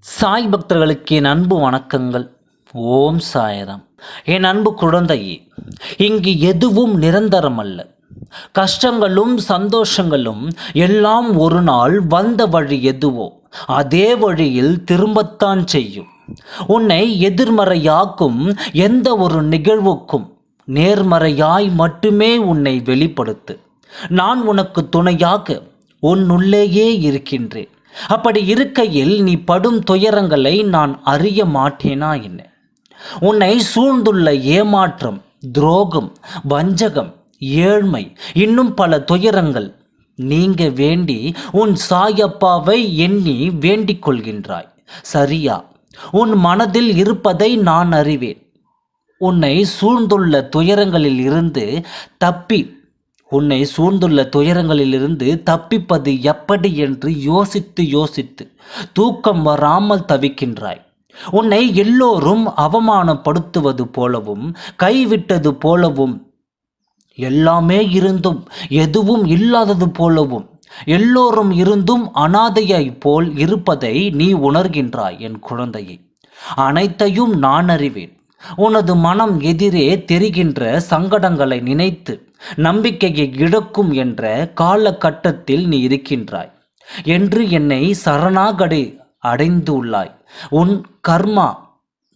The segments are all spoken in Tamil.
சாய் பக்தர்களுக்கு என் அன்பு வணக்கங்கள். ஓம் சாயராம். என் அன்பு குழந்தையே இங்கு எதுவும் நிரந்தரம் அல்ல கஷ்டங்களும் சந்தோஷங்களும் எல்லாம் ஒரு நாள் வந்த வழி எதுவோ அதே வழியில் திரும்பத்தான் செய்யும். உன்னை எதிர்மறையாக்கும் எந்த ஒரு நிகழ்வுக்கும் நேர்மறையாய் மட்டுமே உன்னை வெளிப்படுத்து. நான் உனக்கு துணையாக உன்னுள்ளேயே இருக்கின்றேன். அப்படி இருக்கையில் நீ படும் துயரங்களை நான் அறிய மாட்டேனா என்ன? உன்னை சூழ்ந்துள்ள ஏமாற்றம் துரோகம் வஞ்சகம் ஏழ்மை இன்னும் பல துயரங்கள் நீங்க வேண்டி உன் சாயப்பாவை எண்ணி வேண்டிக் கொள்கின்றாய். சரியா? உன் மனதில் இருப்பதை நான் அறிவேன். உன்னை சூழ்ந்துள்ள துயரங்களில் இருந்து தப்பி உன்னை சூழ்ந்துள்ள துயரங்களிலிருந்து தப்பிப்பது எப்படி என்று யோசித்து யோசித்து தூக்கம் வராமல் தவிக்கின்றாய். உன்னை எல்லோரும் அவமானப்படுத்துவது போலவும் கைவிட்டது போலவும் எல்லாமே இருந்தும் எதுவும் இல்லாதது போலவும் எல்லோரும் இருந்தும் அனாதையைப் போல் இருப்பதை நீ உணர்கின்றாய் என் குழந்தையை. அனைத்தையும் நான் அறிவேன். உனது மனம் எதிரே தெரிகின்ற சங்கடங்களை நினைத்து நம்பிக்கையை இழக்கும் என்ற காலகட்டத்தில் நீ இருக்கின்றாய். என்று என்னை சரணாகடி அடைந்து உள்ளாய் உன் கர்மா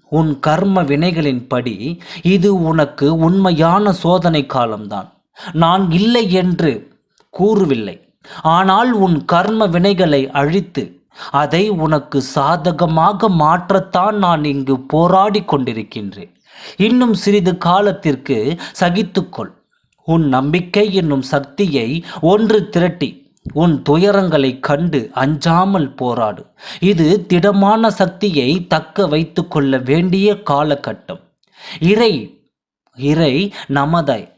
உன் கர்ம வினைகளின்படி இது உனக்கு உண்மையான சோதனை காலம்தான். நான் இல்லை என்று கூறவில்லை. ஆனால் உன் கர்ம வினைகளை அழித்து அதை உனக்கு சாதகமாக மாற்றத்தான் நான் இங்கு போராடி கொண்டிருக்கின்றேன். இன்னும் சிறிது காலத்திற்கு சகித்துக்கொள். உன் நம்பிக்கை என்னும் சக்தியை ஒன்று திரட்டி உன் துயரங்களை கண்டு அஞ்சாமல் போராடு. இது திடமான சக்தியை தக்க வைத்து கொள்ள வேண்டிய காலகட்டம். இறை இறை நமதாய்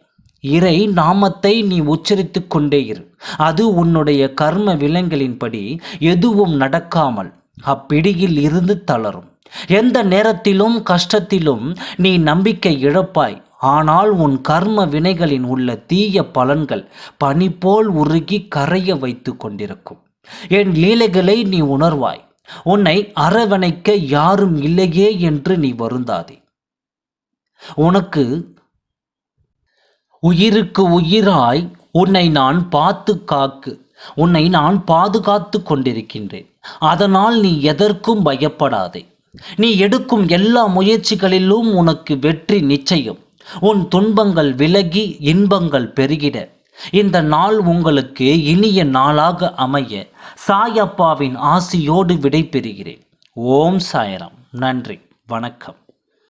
இறை நாமத்தை நீ உச்சரித்து கொண்டே இரு. அது உன்னுடைய கர்ம விலங்களின்படி எதுவும் நடக்காமல் அப்பிடியில் இருந்து தளரும். எந்த நேரத்திலும் கஷ்டத்திலும் நீ நம்பிக்கை இழப்பாய். ஆனால் உன் கர்ம வினைகளின் உள்ள தீய பலன்கள் பனி போல் உருகி கரைய வைத்து கொண்டிருக்கும். என் லீலைகளை நீ உணர்வாய். உன்னை அரவணைக்க யாரும் இல்லையே என்று நீ வருந்தாதே. உனக்கு உயிருக்கு உயிராய் உன்னை நான் பார்த்து காக்கு உன்னை நான் பாதுகாத்து கொண்டிருக்கின்றேன். அதனால் நீ எதற்கும் பயப்படாதே. நீ எடுக்கும் எல்லா முயற்சிகளிலும் உனக்கு வெற்றி நிச்சயம். உன் துன்பங்கள் விலகி இன்பங்கள் பெருகிட. இந்த நாள் உங்களுக்கு இனிய நாளாக அமைய சாயப்பாவின் ஆசியோடு விடைபெறுகிறேன். ஓம் சாயரம். நன்றி. வணக்கம்.